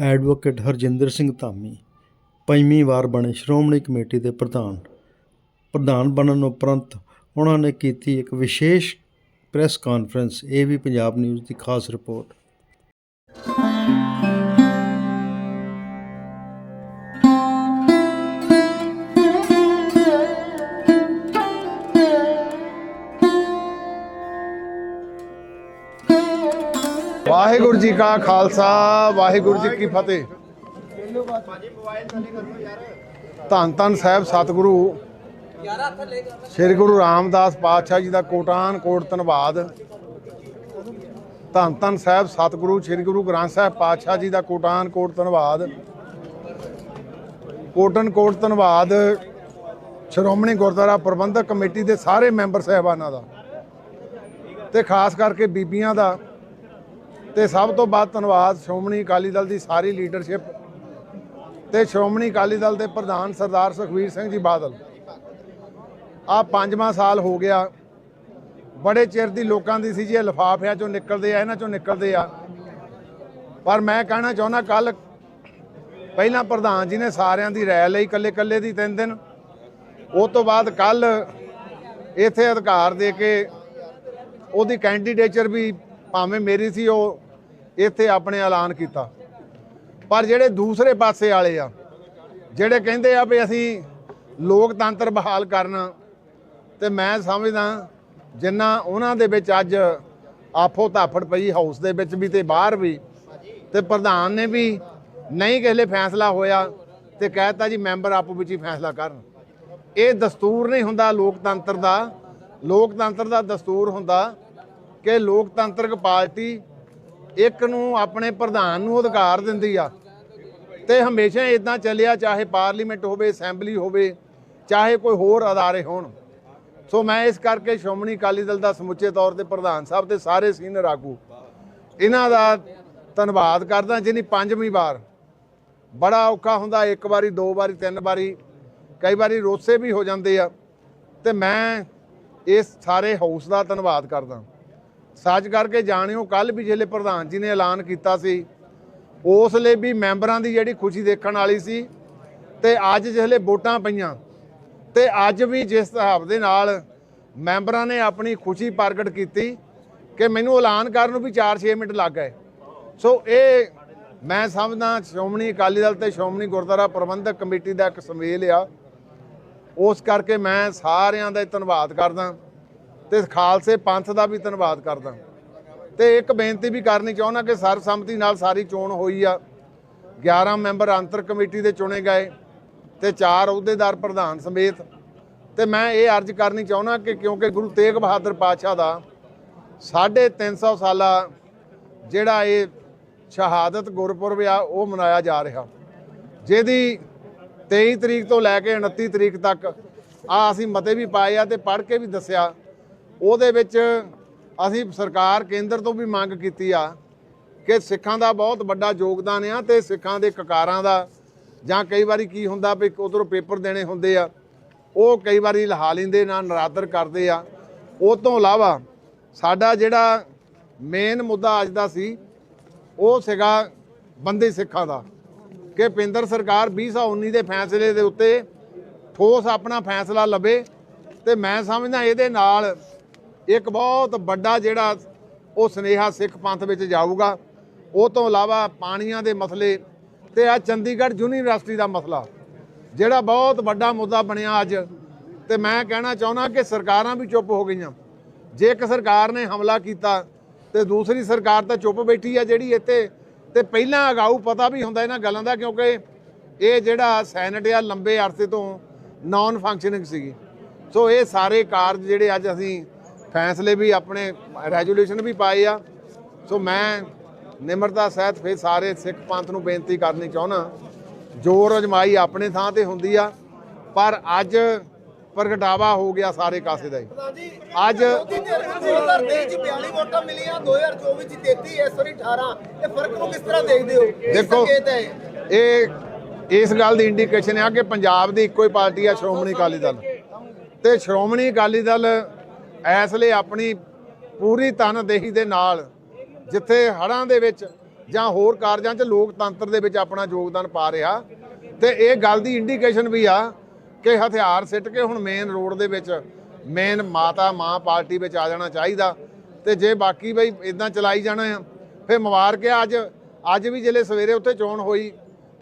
Advocate Harjinder Singh Dhami, ਪੰਜਵੀਂ ਵਾਰ ਬਣੇ Shiromani committee ਦੇ ਪ੍ਰਧਾਨ। ਪ੍ਰਧਾਨ ਬਣਨ ਉਪਰੰਤ ਉਹਨਾਂ ਨੇ ਕੀਤੀ ਇੱਕ ਵਿਸ਼ੇਸ਼ ਪ੍ਰੈਸ ਕਾਨਫਰੰਸ, ਇਹ ਵੀ ਪੰਜਾਬ ਨਿਊਜ਼ ਦੀ ਖਾਸ ਰਿਪੋਰਟ। ਵਾਹਿਗੁਰੂ ਜੀ ਕਾ ਖਾਲਸਾ, ਵਾਹਿਗੁਰੂ ਜੀ ਕੀ ਫਤਿਹ। ਧੰਨ ਧੰਨ ਸਾਹਿਬ ਸਤਿਗੁਰੂ। ਸ੍ਰੀ ਗੁਰੂ ਰਾਮਦਾਸ ਪਾਤਸ਼ਾਹ ਜੀ ਦਾ ਕੋਟਾਨ ਕੋਟ ਧੰਨਵਾਦ। ਧੰਨ ਧੰਨ ਸਾਹਿਬ ਸਤਿਗੁਰੂ, ਸ੍ਰੀ ਗੁਰੂ ਗ੍ਰੰਥ ਸਾਹਿਬ ਪਾਤਸ਼ਾਹ ਜੀ ਦਾ ਕੋਟਾਨ ਕੋਟ ਧੰਨਵਾਦ। ਕੋਟਨ ਕੋਟ ਧੰਨਵਾਦ ਸ਼੍ਰੋਮਣੀ ਗੁਰਦੁਆਰਾ ਪ੍ਰਬੰਧਕ ਕਮੇਟੀ ਦੇ ਸਾਰੇ ਮੈਂਬਰ ਸਾਹਿਬਾਨਾਂ ਦਾ ਤੇ ਖਾਸ ਕਰਕੇ ਬੀਬੀਆਂ ਦਾ। ਤੇ ਸਭ ਤੋਂ ਵੱਧ ਧੰਨਵਾਦ ਸ਼੍ਰੋਮਣੀ ਅਕਾਲੀ ਦਲ ਦੀ ਸਾਰੀ ਲੀਡਰਸ਼ਿਪ ਤੇ ਸ਼੍ਰੋਮਣੀ ਅਕਾਲੀ ਦਲ ਦੇ ਪ੍ਰਧਾਨ ਸਰਦਾਰ ਸੁਖਵੀਰ ਸਿੰਘ ਜੀ ਬਾਦਲ। ਆ ਪੰਜਵਾਂ ਸਾਲ ਹੋ ਗਿਆ। ਬੜੇ ਚਿਰ ਦੀ ਲੋਕਾਂ ਦੀ ਸੀ ਜੀ, ਇਹ ਲਿਫਾਫਿਆਂ ਚੋਂ ਨਿਕਲਦੇ ਆ, ਇਹਨਾਂ ਚੋਂ ਨਿਕਲਦੇ ਆ। ਪਰ ਮੈਂ ਕਹਿਣਾ ਚਾਹੁੰਦਾ, ਕੱਲ ਪਹਿਲਾਂ ਪ੍ਰਧਾਨ ਜੀ ਨੇ ਸਾਰਿਆਂ ਦੀ ਰਾਇ ਲਈ ਇਕੱਲੇ ਇਕੱਲੇ ਦੀ ਤਿੰਨ ਦਿਨ। ਉਸ ਤੋਂ ਬਾਅਦ ਕੱਲ ਇੱਥੇ ਅਧਿਕਾਰ ਦੇ ਕੇ ਉਹਦੀ ਕੈਂਡੀਡੇਚਰ ਵੀ ਭਾਵੇਂ ਮੇਰੀ ਸੀ, ਉਹ ਇੱਥੇ ਆਪਣੇ ਐਲਾਨ ਕੀਤਾ। ਪਰ ਜਿਹੜੇ ਦੂਸਰੇ ਪਾਸੇ ਵਾਲੇ ਆ, ਜਿਹੜੇ ਕਹਿੰਦੇ ਆ ਵੀ ਅਸੀਂ ਲੋਕਤੰਤਰ ਬਹਾਲ ਕਰਨਾ, ਤੇ ਮੈਂ ਸਮਝਦਾ ਜਿੰਨਾ ਉਹਨਾਂ ਦੇ ਵਿੱਚ ਅੱਜ ਆਫੋ ਧਾਫੜ ਪਈ, ਹਾਊਸ ਦੇ ਵਿੱਚ ਵੀ ਤੇ ਬਾਹਰ ਵੀ, ਤੇ ਪ੍ਰਧਾਨ ਨੇ ਵੀ ਨਹੀਂ ਕਿਸੇ ਫੈਸਲਾ ਹੋਇਆ ਤੇ ਕਹਿਤਾ ਜੀ ਮੈਂਬਰ ਆਪੋ ਵਿੱਚ ਹੀ ਫੈਸਲਾ ਕਰਨ। ਇਹ ਦਸਤੂਰ ਨਹੀਂ ਹੁੰਦਾ ਲੋਕਤੰਤਰ ਦਾ। ਲੋਕਤੰਤਰ ਦਾ ਦਸਤੂਰ ਹੁੰਦਾ ਕਿ ਲੋਕਤੰਤਰਕ ਪਾਰਟੀ ਇੱਕ ਨੂੰ ਆਪਣੇ ਪ੍ਰਧਾਨ ਨੂੰ ਅਧਿਕਾਰ ਦਿੰਦੀ ਆ ਤੇ ਹਮੇਸ਼ਾ ਇਦਾਂ ਚੱਲਿਆ, ਚਾਹੇ ਪਾਰਲੀਮੈਂਟ ਹੋਵੇ, ਅਸੈਂਬਲੀ ਹੋਵੇ, ਚਾਹੇ ਕੋਈ ਹੋਰ ਅਦਾਰੇ ਹੋਣ। ਸੋ ਮੈਂ ਇਸ ਕਰਕੇ ਸ਼੍ਰੋਮਣੀ ਅਕਾਲੀ ਦਲ ਦਾ ਸਮੁੱਚੇ ਤੌਰ ਤੇ ਪ੍ਰਧਾਨ ਸਾਹਿਬ ਤੇ ਸਾਰੇ ਸੀਨੀਅਰ ਆਗੂ, ਇਹਨਾਂ ਦਾ ਧੰਨਵਾਦ ਕਰਦਾ, ਜਿਨੀ ਪੰਜਵੀਂ ਵਾਰ। ਬੜਾ ਔਖਾ ਹੁੰਦਾ, ਇੱਕ ਵਾਰੀ, ਦੋ ਵਾਰੀ, ਤਿੰਨ ਵਾਰੀ, ਕਈ ਵਾਰੀ ਰੋਸੇ ਵੀ ਹੋ ਜਾਂਦੇ ਆ। ਤੇ ਮੈਂ ਇਸ ਸਾਰੇ ਹਾਊਸ ਦਾ ਧੰਨਵਾਦ ਕਰਦਾ। ਸੱਚ ਕਰਕੇ ਜਾਣਿਓ ਕੱਲ ਵੀ ਜਿਹੜੇ ਪ੍ਰਧਾਨ ਜੀ ਨੇ ਐਲਾਨ ਕੀਤਾ ਸੀ, ਉਸ ਲਈ ਵੀ ਮੈਂਬਰਾਂ ਦੀ ਜਿਹੜੀ ਖੁਸ਼ੀ ਦੇਖਣ ਵਾਲੀ ਸੀ ਤੇ ਅੱਜ ਜਿਹੜੇ ਵੋਟਾਂ ਪਈਆਂ ਤੇ ਅੱਜ ਵੀ ਜਿਸ ਹਿਸਾਬ ਦੇ ਨਾਲ ਮੈਂਬਰਾਂ ਨੇ ਆਪਣੀ ਖੁਸ਼ੀ ਪ੍ਰਗਟ ਕੀਤੀ ਕਿ ਮੈਨੂੰ ਐਲਾਨ ਕਰਨ ਨੂੰ ਵੀ 4-6 ਮਿੰਟ ਲੱਗ ਗਏ। ਸੋ ਇਹ ਮੈਂ ਸਮਝਦਾ ਸ਼੍ਰੋਮਣੀ ਅਕਾਲੀ ਦਲ ਤੇ ਸ਼੍ਰੋਮਣੀ ਗੁਰਦੁਆਰਾ ਪ੍ਰਬੰਧਕ ਕਮੇਟੀ ਦਾ ਇੱਕ ਸਮੇਲ ਆ। ਉਸ ਕਰਕੇ ਮੈਂ ਸਾਰਿਆਂ ਦਾ ਧੰਨਵਾਦ ਕਰਦਾ। ਤੇ ਖਾਲਸੇ ਪੰਥ ਦਾ ਵੀ ਧੰਨਵਾਦ ਕਰਦਾ। ਤੇ ਇੱਕ ਬੇਨਤੀ ਵੀ ਕਰਨੀ ਚਾਹੁੰਦਾ ਕਿ ਸਰਬਸੰਮਤੀ ਨਾਲ ਸਾਰੀ ਚੋਣ ਹੋਈ ਆ। 11 ਮੈਂਬਰ ਅੰਤਰ ਕਮੇਟੀ ਦੇ ਚੁਣੇ ਗਏ ਤੇ ਚਾਰ ਅਹੁਦੇਦਾਰ ਪ੍ਰਧਾਨ ਸਮੇਤ। ਤੇ ਮੈਂ ਇਹ ਅਰਜ਼ ਕਰਨੀ ਚਾਹੁੰਦਾ ਕਿ ਕਿਉਂਕਿ ਗੁਰੂ ਤੇਗ ਬਹਾਦਰ ਪਾਤਸ਼ਾਹ ਦਾ 350 ਸਾਲਾ ਜਿਹੜਾ ਇਹ ਸ਼ਹਾਦਤ ਗੁਰਪੁਰਬ ਆ, ਉਹ ਮਨਾਇਆ ਜਾ ਰਿਹਾ। ਜਿਹਦੀ 23 ਤਰੀਕ ਤੋਂ ਲੈ ਕੇ 29 ਤਰੀਕ ਤੱਕ ਆ ਅਸੀਂ ਮਤੇ ਵੀ ਪਾਏ ਆ ਤੇ ਪੜ੍ਹ ਕੇ ਵੀ ਦੱਸਿਆ ਉਹਦੇ ਵਿੱਚ ਅਸੀਂ ਸਰਕਾਰ ਕੇਂਦਰ ਤੋਂ ਵੀ ਮੰਗ ਕੀਤੀ ਆ ਕਿ ਸਿੱਖਾਂ ਦਾ ਬਹੁਤ ਵੱਡਾ ਯੋਗਦਾਨ ਆ ਤੇ ਸਿੱਖਾਂ ਦੇ ਕਕਾਰਾਂ ਦਾ ਜਾਂ ਕਈ ਵਾਰੀ ਕੀ ਹੁੰਦਾ ਵੀ ਉਧਰੋਂ ਪੇਪਰ ਦੇਣੇ ਹੁੰਦੇ ਆ, ਉਹ ਕਈ ਵਾਰੀ ਲਹਾ ਲੈਂਦੇ ਨਾ, ਨਰਾਦਰ ਕਰਦੇ ਆ। ਉਹ ਤੋਂ ਇਲਾਵਾ ਸਾਡਾ ਜਿਹੜਾ ਮੇਨ ਮੁੱਦਾ ਅੱਜ ਦਾ ਸੀ, ਉਹ ਸੀਗਾ ਬੰਦੇ ਸਿੱਖਾਂ ਦਾ ਕਿ ਪਿੰਦਰ ਸਰਕਾਰ 2019 ਦੇ ਫੈਸਲੇ ਦੇ ਉੱਤੇ ਠੋਸ ਆਪਣਾ ਫੈਸਲਾ ਲਵੇ ਤੇ ਮੈਂ ਸਮਝਦਾ ਇਹਦੇ ਨਾਲ ਇੱਕ ਬਹੁਤ ਵੱਡਾ ਜਿਹੜਾ ਉਹ ਸਨੇਹਾ ਸਿੱਖ ਪੰਥ ਵਿੱਚ ਜਾਊਗਾ, ਉਹ ਤੋਂ ਇਲਾਵਾ ਪਾਣੀਆਂ ਦੇ ਮਸਲੇ ਤੇ ਆ ਚੰਡੀਗੜ੍ਹ ਯੂਨੀਵਰਸਿਟੀ ਦਾ ਮਸਲਾ, ਜਿਹੜਾ ਬਹੁਤ ਵੱਡਾ ਮੁੱਦਾ ਬਣਿਆ ਅੱਜ। ਤੇ ਮੈਂ ਕਹਿਣਾ ਚਾਹੁੰਦਾ ਕਿ ਸਰਕਾਰਾਂ ਵੀ ਚੁੱਪ ਹੋ ਗਈਆਂ। ਜੇ ਇੱਕ ਸਰਕਾਰ ਨੇ ਹਮਲਾ ਕੀਤਾ ਤੇ ਦੂਸਰੀ ਸਰਕਾਰ ਤਾਂ ਚੁੱਪ ਬੈਠੀ ਆ ਜਿਹੜੀ ਇੱਥੇ, ਤੇ ਪਹਿਲਾਂ ਅਗਾਊ ਪਤਾ ਵੀ ਹੁੰਦਾ ਇਹਨਾਂ ਗੱਲਾਂ ਦਾ, ਕਿਉਂਕਿ ਇਹ ਜਿਹੜਾ ਸੈਨੇਟ ਆ ਲੰਬੇ ਅਰਸੇ ਤੋਂ ਨਾਨ ਫੰਕਸ਼ਨਿੰਗ ਸੀਗੀ। ਸੋ ਇਹ ਸਾਰੇ ਕਾਰਜ ਜਿਹੜੇ ਅੱਜ ਅਸੀਂ ਫੈਸਲੇ ਵੀ ਆਪਣੇ ਰੈਜੂਲੇਸ਼ਨ ਵੀ ਪਾਏ ਆ। ਸੋ ਮੈਂ ਨਿਮਰਤਾ ਸਹਿਤ ਫਿਰ ਸਾਰੇ ਸਿੱਖ ਪੰਥ ਨੂੰ ਬੇਨਤੀ ਕਰਨੀ ਚਾਹੁੰਦਾ ਜੋਰ ਅਜਮਾਈ ਆਪਣੇ ਥਾਂ ਤੇ ਹੁੰਦੀ ਆ ਪਰ ਅੱਜ ਪ੍ਰਗਟਾਵਾ ਹੋ ਗਿਆ ਸਾਰੇ ਕਾਸੇ ਦਾ ਹੀ। ਅੱਜ 2023 ਚ 42 ਵੋਟਾਂ ਮਿਲੀਆਂ 2024 ਚ 33 ਇਸ ਵਾਰੀ 18 ਇਹ ਫ਼ਰਕ ਨੂੰ ਕਿਸ ਤਰ੍ਹਾਂ ਦੇਖਦੇ ਹੋ? ਦੇਖੋ? ਇਹ? ਇਸ ਗੱਲ ਦੀ ਇੰਡੀਕੇਸ਼ਨ ਆ ਕਿ ਪੰਜਾਬ ਦੀ ਇੱਕੋ ਹੀ ਪਾਰਟੀ ਆ ਸ਼੍ਰੋਮਣੀ ਅਕਾਲੀ ਦਲ। ਤੇ ਸ਼੍ਰੋਮਣੀ ਅਕਾਲੀ ਦਲ ਇਸ ਲਈ ਆਪਣੀ ਪੂਰੀ ਤਨਦੇਹੀ ਦੇ ਨਾਲ ਜਿੱਥੇ ਹੜ੍ਹਾਂ ਦੇ ਵਿੱਚ ਜਾਂ ਹੋਰ ਕਾਰਜਾਂ 'ਚ ਲੋਕਤੰਤਰ ਦੇ ਵਿੱਚ ਆਪਣਾ ਯੋਗਦਾਨ ਪਾ ਰਿਹਾ ਤੇ ਇਹ ਗੱਲ ਦੀ ਇੰਡੀਕੇਸ਼ਨ ਵੀ ਆ ਕਿ ਹਥਿਆਰ ਸਿੱਟ ਕੇ ਹੁਣ ਮੇਨ ਰੋਡ ਦੇ ਵਿੱਚ ਮੇਨ ਮਾਤਾ, ਮਾਂ ਪਾਰਟੀ ਵਿੱਚ ਆ ਜਾਣਾ ਚਾਹੀਦਾ ਤੇ ਜੇ ਬਾਕੀ ਬਈ ਇਦਾਂ ਚਲਾਈ ਜਾਣਾ ਆ, ਫਿਰ ਮੁਬਾਰਕ ਆ ਅੱਜ ਅੱਜ ਵੀ ਜਿਹੜੇ ਸਵੇਰੇ ਉੱਥੇ ਚੋਣ ਹੋਈ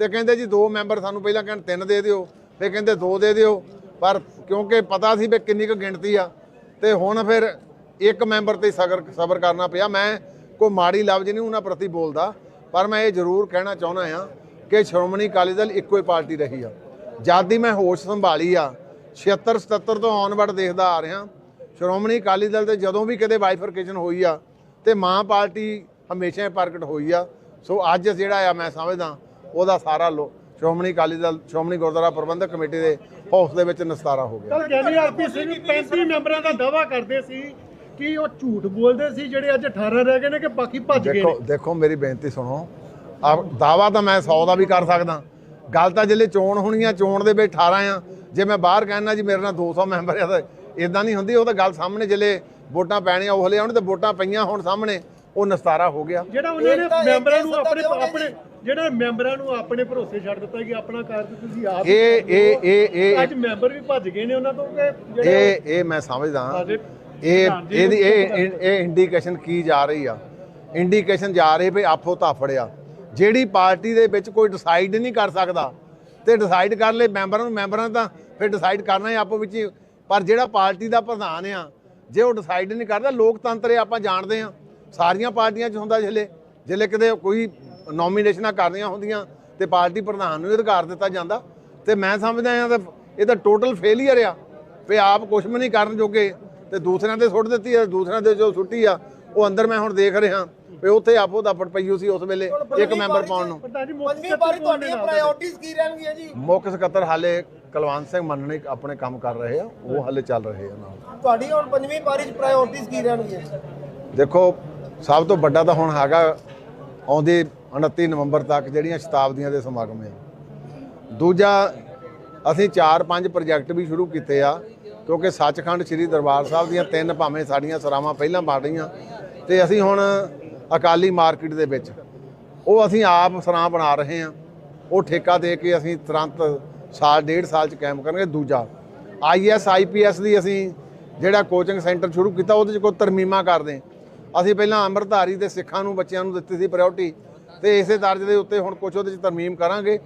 ਤੇ ਕਹਿੰਦੇ ਜੀ ਦੋ ਮੈਂਬਰ ਸਾਨੂੰ ਪਹਿਲਾਂ ਕਹਿਣ ਤਿੰਨ ਦੇ ਦਿਓ, ਫਿਰ ਕਹਿੰਦੇ ਦੋ ਦੇ ਦਿਓ, ਪਰ ਕਿਉਂਕਿ ਪਤਾ ਸੀ ਵੀ ਕਿੰਨੀ ਕੁ ਗਿਣਤੀ ਆ ਤੇ ਹੁਣ ਫਿਰ ਇੱਕ ਮੈਂਬਰ ਤੇ ਸਬਰ ਸਬਰ ਕਰਨਾ ਪਿਆ। ਮੈਂ ਕੋਈ ਮਾੜੀ ਲਫ਼ਜ਼ ਨਹੀਂ ਉਹਨਾਂ ਪ੍ਰਤੀ ਬੋਲਦਾ, ਪਰ ਮੈਂ ਇਹ ਜ਼ਰੂਰ ਕਹਿਣਾ ਚਾਹੁੰਦਾ ਆ ਕਿ ਸ਼੍ਰੋਮਣੀ ਅਕਾਲੀ ਦਲ ਇੱਕੋ ਹੀ ਪਾਰਟੀ ਰਹੀ ਆ। ਜਦ ਦੀ ਮੈਂ ਹੋਸ਼ ਸੰਭਾਲੀ ਆ 76 77 ਤੋਂ ਆਨਵਰਡ ਦੇਖਦਾ ਆ ਰਿਹਾ, ਸ਼੍ਰੋਮਣੀ ਅਕਾਲੀ ਦਲ ਤੇ ਜਦੋਂ ਵੀ ਕਦੇ ਬਾਈਫਰਕੇਸ਼ਨ ਹੋਈ ਆ, ਤੇ ਮਾਂ ਪਾਰਟੀ ਹਮੇਸ਼ਾ ਹੀ ਪ੍ਰਗਟ ਹੋਈ ਆ। ਸੋ ਅੱਜ ਜਿਹੜਾ ਆ ਮੈਂ ਸਮਝਦਾ, ਉਹਦਾ ਸਾਰਾ ਲੋ ਸ਼੍ਰੋਮਣੀ ਅਕਾਲੀ ਦਲ ਸ਼੍ਰੋਮਣੀ ਗੁਰਦੁਆਰਾ ਪ੍ਰਬੰਧਕ ਕਮੇਟੀ ਦੇ ਹਾਊਸ ਦੇ ਵਿੱਚ ਨਿਸਤਾਰਾ ਹੋ ਗਿਆ। ਕੱਲ ਗਿਆਨੀ ਆਰਪੀ ਸਿੰਘ 35 ਮੈਂਬਰਾਂ ਦਾ ਦਾਵਾ ਕਰਦੇ ਸੀ ਕਿ ਉਹ ਝੂਠ ਬੋਲਦੇ ਸੀ ਜਿਹੜੇ ਅੱਜ 18 ਰਹਿ ਗਏ ਨੇ ਕਿ ਬਾਕੀ ਭੱਜ ਗਏ ਦੇਖੋ ਨੇ। ਦੇਖੋ ਮੇਰੀ ਬੇਨਤੀ ਸੁਣੋ। ਆ ਦਾਵਾ ਤਾਂ ਮੈਂ 100 ਦਾ ਵੀ ਕਰ ਸਕਦਾ। ਗੱਲ ਤਾਂ ਜਿਹੜੇ ਚੋਣ ਹੋਣੀ ਆ ਚੋਣ ਦੇ ਵਿੱਚ 18 ਆ। ਜੇ ਮੈਂ ਬਾਹਰ ਕਹਿਣਾ ਜੀ ਮੇਰੇ ਨਾਲ 200 ਮੈਂਬਰ ਆ ਤਾਂ ਇਦਾਂ ਨਹੀਂ ਹੁੰਦੀ। ਉਹ ਤਾਂ ਗੱਲ ਸਾਹਮਣੇ ਜਿਹੜੇ ਵੋਟਾਂ ਪੈਣੀਆਂ ਉਹ ਹਲੇ ਆਉਣ ਤੇ ਵੋਟਾਂ ਪਈਆਂ ਹੁਣ ਸਾਹਮਣੇ ਉਹ ਨਿਸਤਾਰਾ ਹੋ ਗਿਆ। ਜਿਹੜਾ ਉਹਨਾਂ ਨੇ ਮੈਂਬਰਾਂ ਨੂੰ ਆਪਣੇ ਆਪਣੇ ਜਿਹੜਾ ਮੈਂਬਰਾਂ ਨੂੰ ਆਪਣੇ ਭਰੋਸੇ ਛੱਡ ਦਿੱਤਾ ਕਿ ਆਪਣਾ ਕਾਰਜ ਤੁਸੀਂ ਆਪ ਇਹ। ਇਹ ਇਹ ਇਹ ਅੱਜ ਮੈਂਬਰ ਵੀ ਭੱਜ ਗਏ ਨੇ ਉਹਨਾਂ ਤੋਂ ਕਿ ਇਹ ਇਹ ਮੈਂ ਸਮਝਦਾ ਇਹ ਇਹਦੀ ਇਹ ਇਹ ਇੰਡੀਕੇਸ਼ਨ ਕੀ ਜਾ ਰਹੀ ਆ? ਇੰਡੀਕੇਸ਼ਨ ਜਾ ਰਹੀ ਵੀ ਆਪੋ ਤਾਫੜਿਆ ਜਿਹੜੀ ਪਾਰਟੀ ਦੇ ਵਿੱਚ ਕੋਈ ਡਿਸਾਈਡ ਨਹੀਂ ਕਰ ਸਕਦਾ ਤੇ ਡਿਸਾਈਡ ਕਰ ਲੈ ਮੈਂਬਰਾਂ ਨੂੰ ਮੈਂਬਰਾਂ ਤਾਂ ਫਿਰ ਡਿਸਾਈਡ ਕਰਨਾ ਹੀ ਆਪੋ ਵਿੱਚ। ਪਰ ਜਿਹੜਾ ਪਾਰਟੀ ਦਾ ਪ੍ਰਧਾਨ ਆ ਜੇ ਉਹ ਡਿਸਾਈਡ ਨਹੀਂ ਕਰਦਾ ਲੋਕਤੰਤਰ ਆਪਾਂ ਜਾਣਦੇ ਆ ਸਾਰੀਆਂ ਪਾਰਟੀਆਂ 'ਚ ਹੁੰਦਾ ਜਿਹੜੇ ਜਿਹੜੇ ਕਿਤੇ ਕੋਈ ਨੋਮੀਨੇਸ਼ਨਾਂ ਕਰਨੀਆਂ ਹੁੰਦੀਆਂ ਤੇ ਪਾਰਟੀ ਪ੍ਰਧਾਨ ਨੂੰ ਹੀ ਅਧਿਕਾਰ ਦਿੱਤਾ ਜਾਂਦਾ ਤੇ ਮੈਂ ਸਮਝਦਾ ਤਾਂ ਇਹ ਤਾਂ ਟੋਟਲ ਫੇਲਿਅਰ ਆ ਵੀ ਆਪ ਕੁਝ ਵੀ ਨਹੀਂ ਕਰਨ ਜੋਗੇ ਤੇ ਦੂਸਰਿਆਂ ਤੇ ਸੁੱਟ ਦਿੱਤੀ ਆ ਦੂਸਰਿਆਂ ਤੇ ਜੋ ਸੁੱਟੀ ਆ ਉਹ ਅੰਦਰ ਮੈਂ ਹੁਣ ਦੇਖ ਰਿਹਾ ਵੀ ਉੱਥੇ ਆਪੋ ਦਾ ਪਈ ਸੀ ਉਸ ਵੇਲੇ ਇੱਕ ਮੈਂਬਰ ਪਾਉਣ ਨੂੰ। ਪੰਜਵੀਂ ਵਾਰੀ ਤੁਹਾਡੀਆਂ ਦੇ? ਪ੍ਰਾਇੋਰਟੀਜ਼ ਕੀ ਰਹਿਣਗੀਆਂ ਜੀ? ਮੁੱਖ ਸਕੱਤਰ ਹਾਲੇ ਕੁਲਵੰਤ ਸਿੰਘ ਮੰਨਣੇ ਆਪਣੇ ਕੰਮ ਕਰ ਰਹੇ ਆ ਉਹ ਹਾਲੇ ਚੱਲ ਰਹੇ ਆ ਨਾਲ। ਤੁਹਾਡੀ ਹੁਣ ਪੰਜਵੀਂ ਵਾਰੀ ਚ ਪ੍ਰਾਇੋਰਟੀਜ਼ ਕੀ ਰਹਿਣਗੀਆਂ? ਦੇਖੋ ਸਭ ਤੋਂ ਵੱਡਾ ਤਾਂ ਹੁਣ ਹੈਗਾ ਆਉਂਦੇ 29 ਨਵੰਬਰ ਤੱਕ ਜਿਹੜੀਆਂ ਸ਼ਤਾਬਦੀਆਂ ਦੇ ਸਮਾਗਮ ਹੈ ਦੂਜਾ, ਅਸੀਂ 4-5 ਪ੍ਰੋਜੈਕਟ ਵੀ ਸ਼ੁਰੂ ਕੀਤੇ ਆ, ਕਿਉਂਕਿ ਸੱਚਖੰਡ ਸ੍ਰੀ ਦਰਬਾਰ ਸਾਹਿਬ ਦੀਆਂ ਤਿੰਨ ਭਾਵੇਂ ਸਾਡੀਆਂ ਸਰਾਵਾਂ ਪਹਿਲਾਂ ਬਣ ਰਹੀਆਂ ਤੇ ਅਸੀਂ ਹੁਣ ਅਕਾਲੀ ਮਾਰਕੀਟ ਦੇ ਵਿੱਚ। ਉਹ ਅਸੀਂ ਆਪ ਸਰਾਂ ਬਣਾ ਰਹੇ ਹਾਂ। ਉਹ ਠੇਕਾ ਦੇ ਕੇ ਅਸੀਂ ਤੁਰੰਤ ਸਾਲ, ਡੇਢ ਸਾਲ ਚ ਕਾਇਮ ਕਰਾਂਗੇ। ਦੂਜਾ ਆਈਐਸ ਆਈਪੀਐਸ ਦੀ ਅਸੀਂ ਜਿਹੜਾ ਕੋਚਿੰਗ ਸੈਂਟਰ ਸ਼ੁਰੂ ਕੀਤਾ, ਉਹਦੇ ਚ ਕੋਈ ਤਰਮੀਮਾਂ ਕਰਦੇ। ਅਸੀਂ ਪਹਿਲਾਂ ਅੰਮ੍ਰਿਤਧਾਰੀ ਤੇ ਸਿੱਖਾਂ ਨੂੰ, ਬੱਚਿਆਂ ਨੂੰ ਦਿੱਤੀ ਸੀ ਪ੍ਰਾਇੋਰਟੀ ਤੇ ਇਸੇ ਤਰਜ਼ ਦੇ ਉੱਤੇ ਹੁਣ ਕੁਝ ਉਹਦੇ ਚ ਤਰਮੀਮ ਕਰਾਂਗੇ।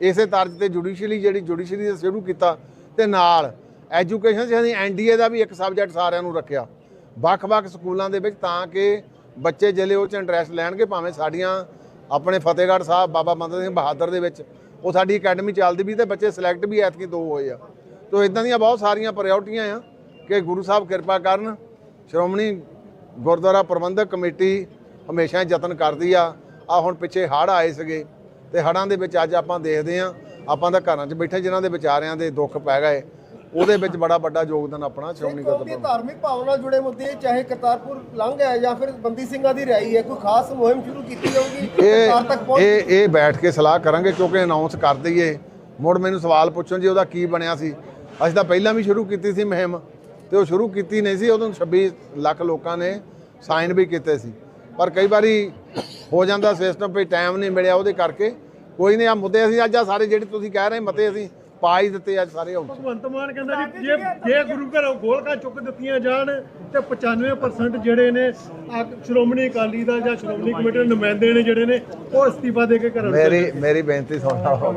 ਇਸੇ ਤਰਜ਼ ਤੇ ਜੁਡੀਸ਼ੀਅਲੀ ਜਿਹੜੀ ਜੁਡੀਸ਼ੀਅਲੀ ਦਾ ਸ਼ੁਰੂ ਕੀਤਾ ਤੇ ਨਾਲ ਐਜੂਕੇਸ਼ਨ 'ਚ ਅਸੀਂ ਐਨਡੀਏ ਦਾ ਵੀ ਇੱਕ ਸਬਜੈਕਟ ਸਾਰਿਆਂ ਨੂੰ ਰੱਖਿਆ। ਵੱਖ-ਵੱਖ ਸਕੂਲਾਂ ਦੇ ਵਿੱਚ ਤਾਂ ਕਿ ਬੱਚੇ ਜਿਹੜੇ ਉਹ 'ਚ ਇੰਟਰਸਟ ਲੈਣਗੇ, ਭਾਵੇਂ ਸਾਡੀਆਂ ਆਪਣੇ ਫਤਿਹਗੜ੍ਹ ਸਾਹਿਬ, ਬਾਬਾ ਬੰਦਾ ਸਿੰਘ ਬਹਾਦਰ ਦੇ ਵਿੱਚ ਉਹ ਸਾਡੀ ਅਕੈਡਮੀ ਚੱਲਦੀ ਵੀ ਤੇ ਬੱਚੇ ਸਿਲੈਕਟ ਵੀ ਐਤਕੀ ਦੋ ਹੋਏ ਆ। ਤੋ ਇਦਾਂ ਦੀਆਂ ਬਹੁਤ ਸਾਰੀਆਂ ਪ੍ਰਾਇੋਰਟੀਆਂ ਆ ਕਿ ਗੁਰੂ ਸਾਹਿਬ ਕਿਰਪਾ ਕਰਨ, ਸ਼੍ਰੋਮਣੀ ਗੁਰਦੁਆਰਾ ਪ੍ਰਬੰਧਕ ਕਮੇਟੀ ਹਮੇਸ਼ਾ ਯਤਨ ਕਰਦੀ ਆ। ਆ ਹੁਣ ਪਿੱਛੇ ਹੜ੍ਹ ਆਏ ਸੀਗੇ ਤੇ ਹੜ੍ਹਾਂ ਦੇ ਵਿੱਚ ਅੱਜ ਆਪਾਂ ਦੇਖਦੇ ਆ ਆਪਾਂ ਤਾਂ ਘਰਾਂ 'ਚ ਬੈਠੇ ਜਿਨ੍ਹਾਂ ਦੇ ਵਿਚਾਰਿਆਂ ਦੇ ਦੁੱਖ ਪੈ ਗਏ। ਉਹਦੇ ਵਿੱਚ ਬੜਾ ਵੱਡਾ ਯੋਗਦਾਨ ਆਪਣਾ ਸ਼੍ਰੋਮਣੀ ਗੁਰਦੁਆਰਾ ਧਾਰਮਿਕ ਭਾਵਨਾ ਨਾਲ ਜੁੜੇ ਮੁੱਦੇ ਚਾਹੇ ਕਰਤਾਰਪੁਰ ਲੰਘ ਹੈ ਜਾਂ ਫਿਰ ਬੰਦੀ ਸਿੰਘਾਂ ਦੀ ਰਿਹਾਈ ਹੈ ਕੋਈ ਖਾਸ ਮੁਹਿੰਮ ਸ਼ੁਰੂ ਕੀਤੀ ਜਾਊਗੀ ਸਰਕਾਰ ਤੱਕ ਇਹ ਪਹੁੰਚ ਇਹ ਇਹ ਬੈਠ ਕੇ ਸਲਾਹ ਕਰਾਂਗੇ ਕਿਉਂਕਿ ਅਨਾਉਂਸ ਕਰ ਦਈਏ। ਮੁੜ ਮੈਨੂੰ ਸਵਾਲ ਪੁੱਛਣ ਜੀ ਉਹਦਾ ਕੀ ਬਣਿਆ ਸੀ? ਅਸੀਂ ਤਾਂ ਪਹਿਲਾਂ ਵੀ ਸ਼ੁਰੂ ਕੀਤੀ ਸੀ ਮੁਹਿੰਮ। ਤੇ ਉਹ ਸ਼ੁਰੂ ਕੀਤੀ ਨਹੀਂ ਸੀ ਉਦੋਂ 26 ਲੱਖ ਲੋਕਾਂ ਨੇ ਸਾਈਨ ਵੀ ਕੀਤੇ ਸੀ। ਪਰ ਕਈ ਵਾਰੀ ਹੋ ਜਾਂਦਾ ਸਿਸਟਮ ਵੀ ਟਾਈਮ ਨਹੀਂ ਮਿਲਿਆ ਉਹਦੇ ਕਰਕੇ। ਕੋਈ ਨਹੀਂ ਆ ਮੁੱਦੇ ਅਸੀਂ ਅੱਜ ਆ ਸਾਰੇ ਜਿਹੜੇ ਤੁਸੀਂ ਕਹਿ ਰਹੇ ਮਤੇ ਅਸੀਂ ਪਾ ਹੀ ਦਿੱਤੇ ਅੱਜ ਸਾਰੇ ਹਾਊਸ। ਭਗਵੰਤ ਮਾਨ ਕਹਿੰਦਾ ਜੀ ਜੇ ਜੇ ਗੁਰੂ ਘਰੋਂ ਗੋਲਕਾਂ ਚੁੱਕ ਦਿੱਤੀਆਂ ਜਾਣ ਤੇ 95% ਜਿਹੜੇ ਨੇ ਸ਼੍ਰੋਮਣੀ ਅਕਾਲੀ ਦਾ ਜਾਂ ਸ਼੍ਰੋਮਣੀ ਕਮੇਟੀ ਦੇ ਨੁਮਾਇੰਦੇ ਨੇ ਜਿਹੜੇ ਨੇ ਉਹ ਅਸਤੀਫਾ ਦੇ ਕੇ ਘਰਾਂ ਮੇਰੀ ਮੇਰੀ ਬੇਨਤੀ ਸੁਣ ਲਓ।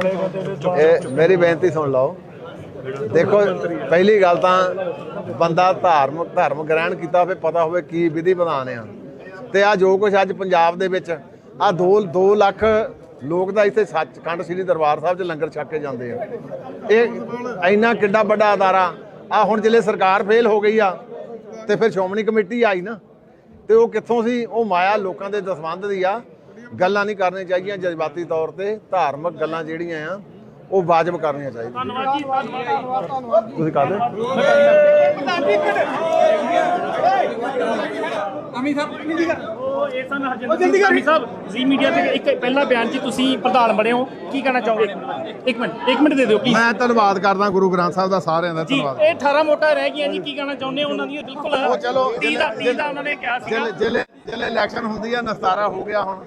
ਮੇਰੀ ਬੇਨਤੀ ਸੁਣ ਲਓ। ਦੇਖੋ, ਪਹਿਲੀ ਗੱਲ ਤਾਂ ਬੰਦਾ ਧਾਰਮ ਧਰਮ ਗ੍ਰਹਿਣ ਕੀਤਾ ਹੋਵੇ, ਪਤਾ ਹੋਵੇ ਕੀ ਵਿਧੀ ਵਿਧਾਨ ਆ। ਤੇ ਆ ਜੋ ਕੁਝ ਅੱਜ ਪੰਜਾਬ ਦੇ ਵਿੱਚ ਆ 2 2 ਲੱਖ ਲੋਕ ਤਾਂ ਇੱਥੇ ਸੱਚਖੰਡ ਸ੍ਰੀ ਦਰਬਾਰ ਸਾਹਿਬ 'ਚ ਲੰਗਰ ਛੱਕ ਕੇ ਜਾਂਦੇ ਆ। ਇਹ ਇੰਨਾ ਕਿੱਡਾ ਵੱਡਾ ਅਦਾਰਾ ਆ ਹੁਣ ਜਿਲੇ ਸਰਕਾਰ ਫੇਲ ਹੋ ਗਈ ਆ, ਤੇ ਫਿਰ ਸ਼੍ਰੋਮਣੀ ਕਮੇਟੀ ਆਈ ਨਾ, ਤੇ ਉਹ ਕਿੱਥੋਂ ਸੀ? ਉਹ ਮਾਇਆ ਲੋਕਾਂ ਦੇ ਦਸਵੰਧ ਦੀ ਆ। ਗੱਲਾਂ ਨਹੀਂ ਕਰਨੀਆਂ ਚਾਹੀਦੀਆਂ ਜਜ਼ਬਾਤੀ ਤੌਰ ਤੇ, ਧਾਰਮਿਕ ਗੱਲਾਂ ਜਿਹੜੀਆਂ ਆ ਉਹ ਵਾਜਬ ਕਰਨੀਆਂ ਚਾਹੀਦੀਆਂ। ਧੰਨਵਾਦ ਜੀ ਧੰਨਵਾਦ ਤੁਸੀਂ ਕਰਦੇ ਉਹ ਇਹ ਸਨ ਹਰਜਿੰਦਰ ਸਿੰਘ ਸਾਹਿਬ ਜੀ ਮੀਡੀਆ ਤੇ ਇੱਕ ਪਹਿਲਾ ਬਿਆਨ ਜੀ ਤੁਸੀਂ ਪ੍ਰਧਾਨ ਬਣੇ ਹੋ। ਕੀ ਕਹਿਣਾ ਚਾਹੋਗੇ? ਇੱਕ ਮਿੰਟ ਇੱਕ ਮਿੰਟ ਦੇ ਦਿਓ ਪਲੀਜ਼ ਮੈਂ ਧੰਨਵਾਦ ਕਰਦਾ ਗੁਰੂ ਗ੍ਰੰਥ ਸਾਹਿਬ ਦਾ ਸਾਰਿਆਂ ਦਾ ਜੀ ਧੰਨਵਾਦ। ਇਹ 18 ਮੋਟਾ ਰਹਿ ਗਈਆਂ ਜੀ ਕੀ ਕਹਿਣਾ ਚਾਹੁੰਦੇ ਹੋ? ਉਹਨਾਂ ਦੀ ਬਿਲਕੁਲ ਉਹ ਚਲੋ ਤੀਹ ਦਾ ਤੀਹ ਦਾ ਉਹਨਾਂ ਨੇ ਕਿਹਾ ਜਿਲੇ ਜਿਲੇ ਇਲੈਕਸ਼ਨ ਹੁੰਦੀ ਆ ਨਸਤਾਰਾ ਹੋ ਗਿਆ ਹੁਣ।